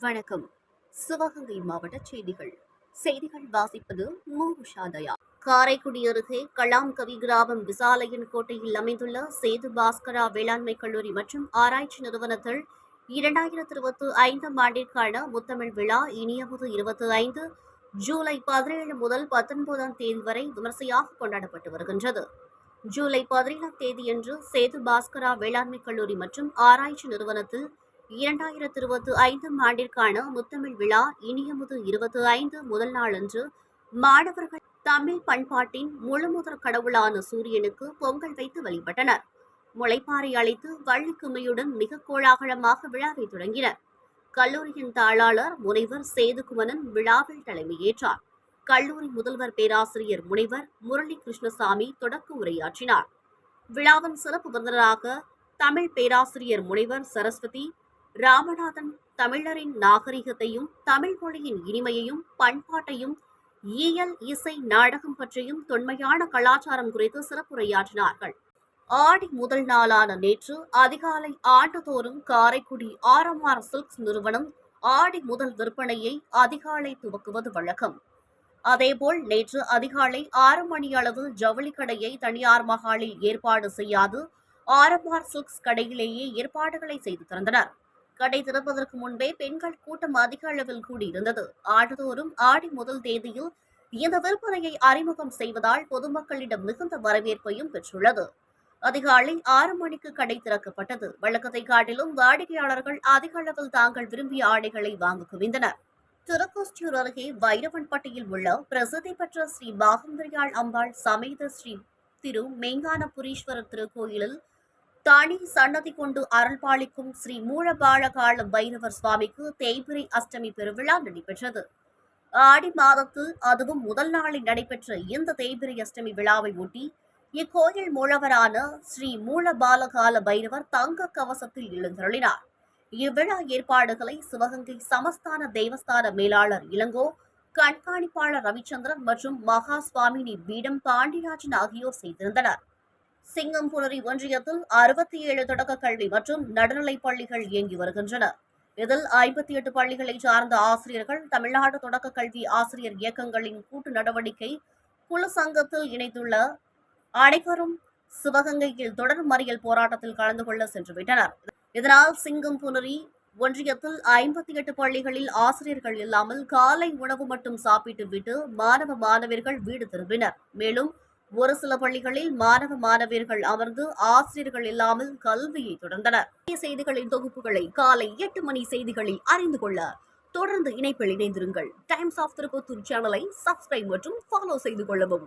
வணக்கம். சிவகங்கை மாவட்ட செய்திகள். செய்திகள் வாசிப்பது மு. உஷாதயா. காரைக்குடி அருகே கலாம்கவி கிராமம் விசாலையன் கோட்டையில் அமைந்துள்ள சேது பாஸ்கரா வேளாண்மை கல்லூரி மற்றும் ஆராய்ச்சி நிறுவனத்தில் இரண்டாயிரத்தி இருபத்தி ஐந்தாம் ஆண்டிற்கான முத்தமிழ் விழா இனியபோது இருபத்தி ஐந்து ஜூலை பதினேழு முதல் பத்தொன்பதாம் தேதி வரை விமர்சையாக கொண்டாடப்பட்டு வருகின்றது. ஜூலை பதினேழாம் தேதியன்று சேது பாஸ்கரா வேளாண்மை கல்லூரி மற்றும் ஆராய்ச்சி நிறுவனத்தில் இரண்டாயிரத்து இருபத்தி ஐந்தாம் ஆண்டிற்கான முத்தமிழ் விழா இனியமுது இருபத்தி ஐந்து முதல் நாளன்று மாணவர்கள் தமிழ் பண்பாட்டின் முழுமுதற் கடவுளான சூரியனுக்கு பொங்கல் வைத்து வழிபட்டனர். முளைப்பாறை அழைத்து வள்ளிக்குமையுடன் மிக கோலாகலமாக விழாவை தொடங்கினர். கல்லூரியின் தாளாளர் முனைவர் சேதுகுமணன் விழாவில் தலைமையேற்றார். கல்லூரி முதல்வர் பேராசிரியர் முனைவர் முரளி கிருஷ்ணசாமி தொடக்க உரையாற்றினார். விழாவின் சிறப்பு விருந்தினராக தமிழ் பேராசிரியர் முனைவர் சரஸ்வதி ராமநாதன் தமிழரின் நாகரிகத்தையும் தமிழ் மொழியின் இனிமையையும் பண்பாட்டையும் இயல் இசை நாடகம் பற்றியும் தொன்மையான கலாச்சாரம் குறித்து சிறப்புரையாற்றினார்கள். ஆடி முதல் நாளான நேற்று அதிகாலை ஆண்டுதோறும் காரைக்குடி ஆர்எம்ஆர் சில்க்ஸ் நிறுவனம் ஆடி முதல் விற்பனையை அதிகாலை துவக்குவது வழக்கம். அதேபோல் நேற்று அதிகாலை ஆறு மணி அளவில் ஜவுளி கடையை தனியார் மகாலில் ஏற்பாடு செய்யாது ஆர்எம்ஆர் சில்க்ஸ் கடையிலேயே ஏற்பாடுகளை செய்து திறந்தனர் கடை திறப்பதற்கு முன்பே பெண்கள் கூட்டம் அதிக அளவில் கூடியிருந்தது. ஆண்டுதோறும் ஆடி முதல் தேதியில் இந்த விற்பனையை அறிமுகம் செய்வதால் பொதுமக்களிடம் மிகுந்த வரவேற்பையும் பெற்றுள்ளது. அதிகாலை ஆறு மணிக்கு கடை திறக்கப்பட்டது. வழக்கத்தை காட்டிலும் வாடிக்கையாளர்கள் அதிக அளவில் தாங்கள் விரும்பிய ஆடைகளை வாங்க குவிந்தனர். திருக்கோஸ்டியூர் அருகே வைரவன்பட்டியில் உள்ள பிரசித்தி பெற்ற ஸ்ரீ பாகம்பரியாள் அம்பாள் சமேத ஸ்ரீ திரு மெங்கானபுரீஸ்வரர் திருக்கோயிலில் தனி சன்னதி கொண்டு அருள்பாலிக்கும் ஸ்ரீ மூலபாலகால பைரவர் சுவாமிக்கு தேய்பிரை அஷ்டமி பெருவிழா நடைபெற்றது. ஆடி மாதத்தில் அதுவும் முதல் நாளில் நடைபெற்ற இந்த தேய்பிரை அஷ்டமி விழாவை ஒட்டி இக்கோயில் மூலவரான ஸ்ரீ மூலபாலகால பைரவர் தங்க கவசத்தில் எழுந்தருளினார். இவ்விழா ஏற்பாடுகளை சிவகங்கை சமஸ்தான தேவஸ்தான மேலாளர் இளங்கோ கண்காணிப்பாளர் ரவிச்சந்திரன் மற்றும் மகா சுவாமினி பீடம் பாண்டியராஜன் ஆகியோர் செய்திருந்தனர். சிங்கம்புணரி ஒன்றியத்தில் அறுபத்தி ஏழு தொடக்க கல்வி மற்றும் நடுநிலைப் பள்ளிகள் இயங்கி வருகின்றன. இதில் ஐம்பத்தி எட்டு பள்ளிகளை சார்ந்த ஆசிரியர்கள் தமிழ்நாடு தொடக்க கல்வி ஆசிரியர் இயக்கங்களின் கூட்டு நடவடிக்கை குழு சங்கத்தில் இணைத்துள்ள அனைவரும் சிவகங்கையில் தொடர் மறியல் போராட்டத்தில் கலந்து கொள்ள சென்றுவிட்டனர். இதனால் சிங்கம் புனரி ஒன்றியத்தில் ஐம்பத்தி எட்டு பள்ளிகளில் ஆசிரியர்கள் இல்லாமல் காலை உணவு மட்டும் சாப்பிட்டு விட்டு மாணவ மாணவர்கள் வீடு திரும்பினர். மேலும் ஒரு சில பள்ளிகளில் மாணவ மாணவியர்கள் அமர்ந்து ஆசிரியர்கள் இல்லாமல் கல்வியை தொடர்ந்தனர். செய்திகளின் தொகுப்புகளை காலை எட்டு மணி செய்திகளில் அறிந்து கொள்ள தொடர்ந்து இணைப்பில் இணைந்திருங்கள். டைம்ஸ் ஆஃப் திருப்பத்தூர் சேனலை சப்ஸ்கிரைப் மற்றும் ஃபாலோ செய்து கொள்ளவும்.